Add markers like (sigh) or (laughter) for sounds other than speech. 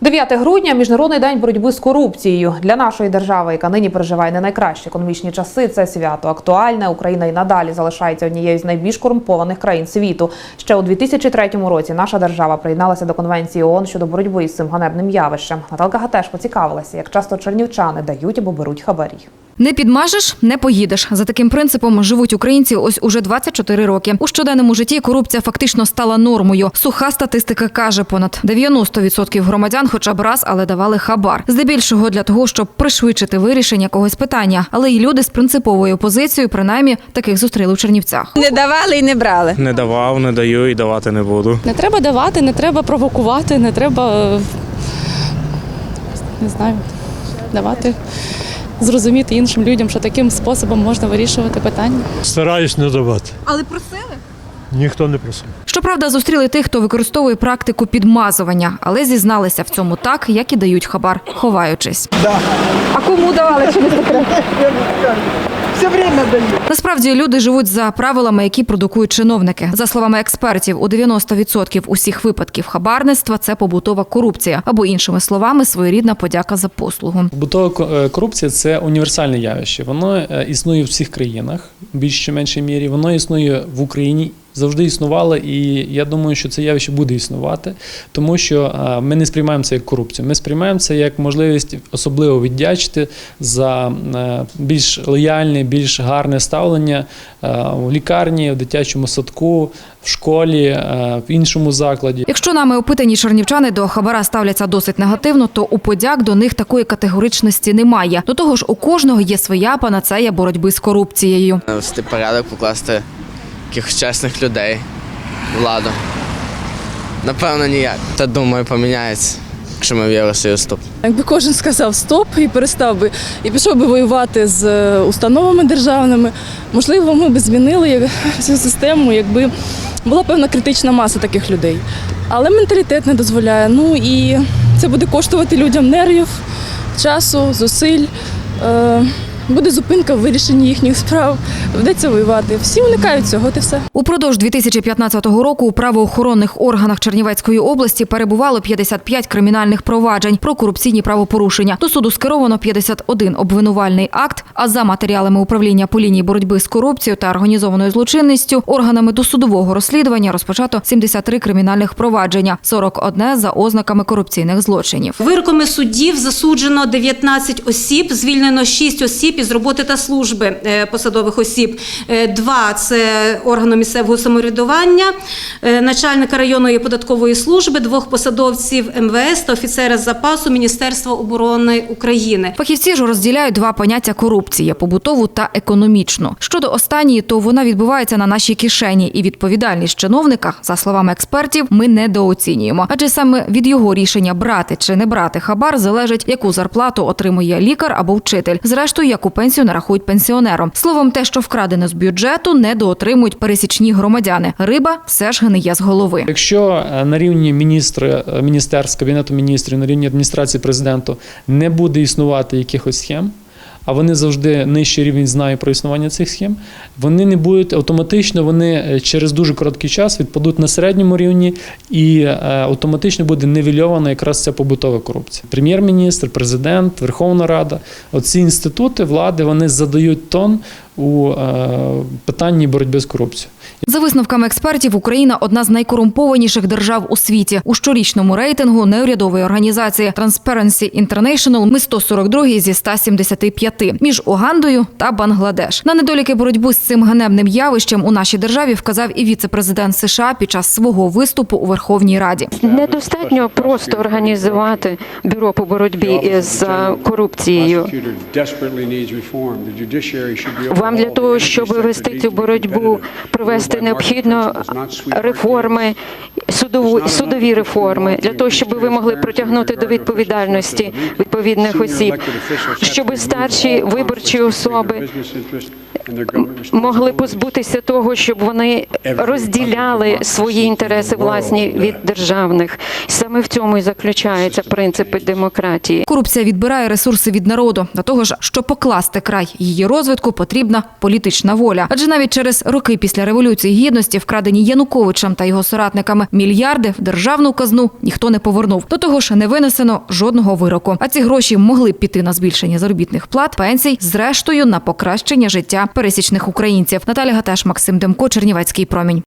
9 грудня міжнародний день боротьби з корупцією для нашої держави, яка нині переживає не найкращі економічні часи. Це свято актуальне. Україна і надалі залишається однією з найбільш корумпованих країн світу. Ще у 2003 році наша держава приєдналася до конвенції ООН щодо боротьби із цим ганебним явищем. Наталка Гатеш поцікавилася, як часто чернівчани дають або беруть хабарі. Не підмажеш, не поїдеш. За таким принципом живуть українці ось уже 24 роки. У щоденному житті корупція фактично стала нормою. Суха статистика каже, понад 90% громадян хоча б раз, але давали хабар. Здебільшого для того, щоб пришвидшити вирішення якогось питання. Але й люди з принциповою позицією, принаймні, таких зустріли в Чернівцях. Не давали і не брали. Не давав, не даю і давати не буду. Не треба давати, не треба провокувати, не треба е, не знаю, давати зрозуміти іншим людям, що таким способом можна вирішувати питання. Стараюсь не давати. Але просили. Ніхто не просив. Щоправда, зустріли тих, хто використовує практику підмазування, але зізналися в цьому так, як і дають хабар, ховаючись. А кому давали чи не секрет? Все время даю. Насправді люди живуть за правилами, які продукують чиновники. За словами експертів, у 90% усіх випадків хабарництва це побутова корупція, або іншими словами, своєрідна подяка за послугу. Побутова ко- е, корупція це універсальне явище. Воно е, існує в всіх країнах, в більш чи меншій мірі. Воно існує в Україні. Завжди існувало, і я думаю, що це явище буде існувати, тому що ми не сприймаємо це як корупцію. Ми сприймаємо це як можливість особливо віддячити за е, більш лояльне, більш гарне ставлення в лікарні, в дитячому садку, в школі, в іншому закладі. Якщо нами опитані чернівчани до хабара ставляться досить негативно, то у подяк до них такої категоричності немає. До того ж, у кожного є своя панацея боротьби з корупцією. навести порядок, покласти якихось чесних людей, владу. Напевно, ніяк. Та думаю, поміняється, якщо ми в Євросоюз вступимо. Якби кожен сказав стоп і перестав би і пішов би воювати з е, установами державними, можливо, ми б змінили (laughs) цю систему, якби була певна критична маса таких людей. Але менталітет не дозволяє. Ну і це буде коштувати людям нервів, часу, зусиль. Е, Буде зупинка в вирішенні їхніх справ, вдеться воювати. Всі уникають цього, от і все. Упродовж 2015 року у правоохоронних органах Чернівецької області перебувало 55 кримінальних проваджень про корупційні правопорушення. До суду скеровано 51 обвинувальний акт. А за матеріалами управління по лінії боротьби з корупцією та організованою злочинністю органами досудового розслідування розпочато 73 кримінальних провадження, 41 за ознаками корупційних злочинів. Вироками суддів засуджено 19 осіб, звільнено 6 осіб із роботи та служби е, посадових осіб. Е, Два – це органу місцевого самоврядування, е, начальника районної податкової служби, двох посадовців МВС та офіцера запасу Міністерства оборони України. Фахівці ж розділяють два поняття корупції побутову та економічну. Щодо останньої, то вона відбувається на нашій кишені, і відповідальність чиновника, за словами експертів, ми недооцінюємо. Адже саме від його рішення брати чи не брати хабар залежить, яку зарплату отримує лікар або вчитель. Зрештою, яку пенсію нарахують пенсіонерам. Словом, те, що вкрадено з бюджету, недоотримують пересічні громадяни. Риба все ж гниє з голови. Якщо е, на рівні міністра, міністерства, міністерств, кабінету міністрів, на рівні адміністрації президенту не буде існувати якихось схем, а вони завжди нижчий рівень знає про існування цих схем, вони не будуть автоматично, вони е, через дуже короткий час відпадуть на середньому рівні і е, автоматично буде невільована якраз ця побутова корупція. Прем'єр-міністр, президент, Верховна Рада, оці інститути влади вони задають тон у е, питанні боротьби з корупцією. За висновками експертів, Україна одна з найкорумпованіших держав у світі. У щорічному рейтингу неурядової організації Transparency International ми 142 зі 175 між Угандою та Бангладеш. На недоліки боротьби з цим ганебним явищем у нашій державі вказав і віце-президент США під час свого виступу у Верховній Раді. Недостатньо просто організувати бюро по боротьбі із е, корупцією. Вам для того, щоб вести цю боротьбу, провести необхідно реформи, судову судові реформи, для того, щоб ви могли притягнути до відповідальності відповідних осіб, щоб старші виборчі особи могли позбутися того, щоб вони розділяли свої інтереси власні від державних. Саме в цьому і заключаються принципи демократії. Корупція відбирає ресурси від народу. До того ж, щоб покласти край її розвитку, потрібна потрібна політична воля. Адже навіть через роки після революції гідності, вкрадені Януковичем та його соратниками мільярди в державну казну ніхто не повернув. До того ж, не винесено жодного вироку. А ці гроші могли б піти на збільшення заробітних плат, пенсій, зрештою на покращення життя пересічних українців. Наталя Гатеш, Максим Демко, Чернівецький промінь.